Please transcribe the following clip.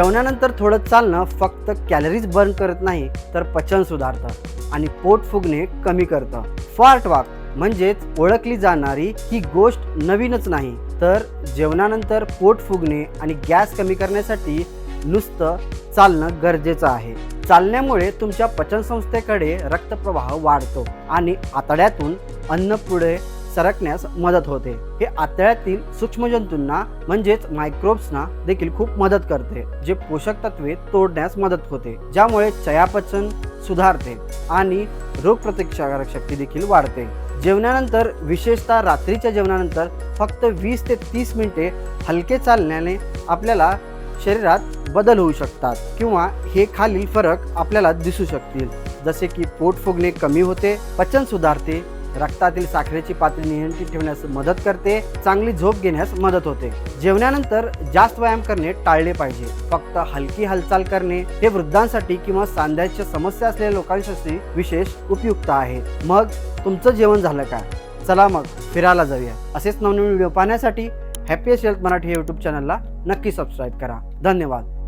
जेवणानंतर थोडं चालणं फक्त कॅलरीज बर्न करत नाही तर पचन सुधारतं आणि पोट फुगणे कमी करतं. फार्ट वाक म्हणजेच ओळखली जाणारी ही गोष्ट नवीनच नाही तर जेवणानंतर पोट फुगणे आणि गॅस कमी करण्यासाठी नुसतं चालणं गरजेचं आहे. चालण्यामुळे तुमच्या पचनसंस्थेकडे रक्तप्रवाह वाढतो आणि आतड्यातून अन्न पुढे सरकण्यास मदत होते. हे आतळ्यातील सूक्ष्मजंतूंना म्हणजेच मायक्रोब्सना देखील खूप मदत करते जे पोषक तत्वे तोडण्यास मदत होते ज्यामुळे चयापचन सुधारते आणि रोगप्रतिकारक शक्ती देखील वाढते. जेवणानंतर विशेषतः रात्रीच्या जेवणानंतर फक्त वीस ते तीस मिनिटे हलके चालण्याने आपल्याला शरीरात बदल होऊ शकतात किंवा हे खालील फरक आपल्याला दिसू शकतील. जसे की पोट फुगणे कमी होते पचन सुधारते रक्तातील साखरेची पातळी नियंत्रित ठेवण्यास मदत करते चांगली झोप घेण्यास मदत होते. जेवणानंतर जास्त व्यायाम करणे टाळले पाहिजे. फक्त हलकी हालचाल करणे हे वृद्धांसाठी किंवा सांध्याच्या समस्या असलेल्या लोकांसाठी विशेष उपयुक्त आहे. मग तुमचं जेवण झालं काय चला मग फिरायला जाऊया. असेच नवनवीन व्हिडिओ पाहण्यासाठी हॅपी हेल्थ मराठी यूट्यूब चॅनलला नक्की सबस्क्राईब करा. धन्यवाद.